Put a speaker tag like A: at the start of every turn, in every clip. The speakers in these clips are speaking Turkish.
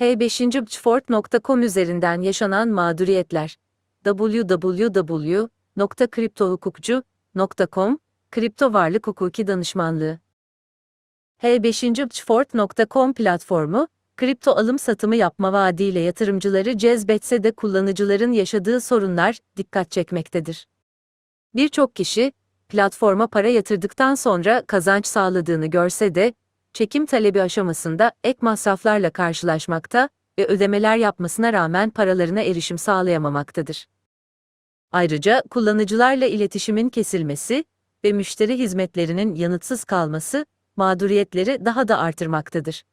A: H5.Fort.com üzerinden yaşanan mağduriyetler. www.kriptohukukcu.com Kripto Varlık Hukuki Danışmanlığı H5.Fort.com platformu, kripto alım satımı yapma vaadiyle yatırımcıları cezbetse de kullanıcıların yaşadığı sorunlar dikkat çekmektedir. Birçok kişi, platforma para yatırdıktan sonra kazanç sağladığını görse de, çekim talebi aşamasında ek masraflarla karşılaşmakta ve ödemeler yapmasına rağmen paralarına erişim sağlayamamaktadır. Ayrıca kullanıcılarla iletişimin kesilmesi ve müşteri hizmetlerinin yanıtsız kalması mağduriyetleri daha da artırmaktadır.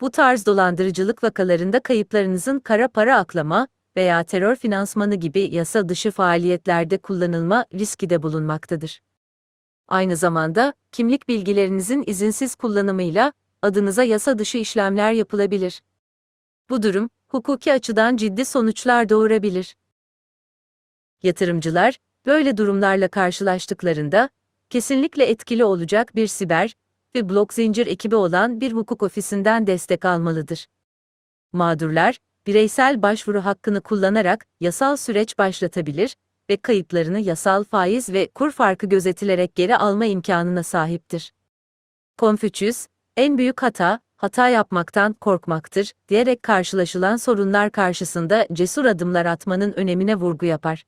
A: Bu tarz dolandırıcılık vakalarında kayıplarınızın kara para aklama veya terör finansmanı gibi yasa dışı faaliyetlerde kullanılma riski de bulunmaktadır. Aynı zamanda, kimlik bilgilerinizin izinsiz kullanımıyla adınıza yasa dışı işlemler yapılabilir. Bu durum, hukuki açıdan ciddi sonuçlar doğurabilir. Yatırımcılar, böyle durumlarla karşılaştıklarında, kesinlikle etkili olacak bir siber ve blok zincir ekibi olan bir hukuk ofisinden destek almalıdır. Mağdurlar, bireysel başvuru hakkını kullanarak yasal süreç başlatabilir ve kayıplarını yasal faiz ve kur farkı gözetilerek geri alma imkanına sahiptir. Konfüçyüs, en büyük hata, hata yapmaktan korkmaktır, diyerek karşılaşılan sorunlar karşısında cesur adımlar atmanın önemine vurgu yapar.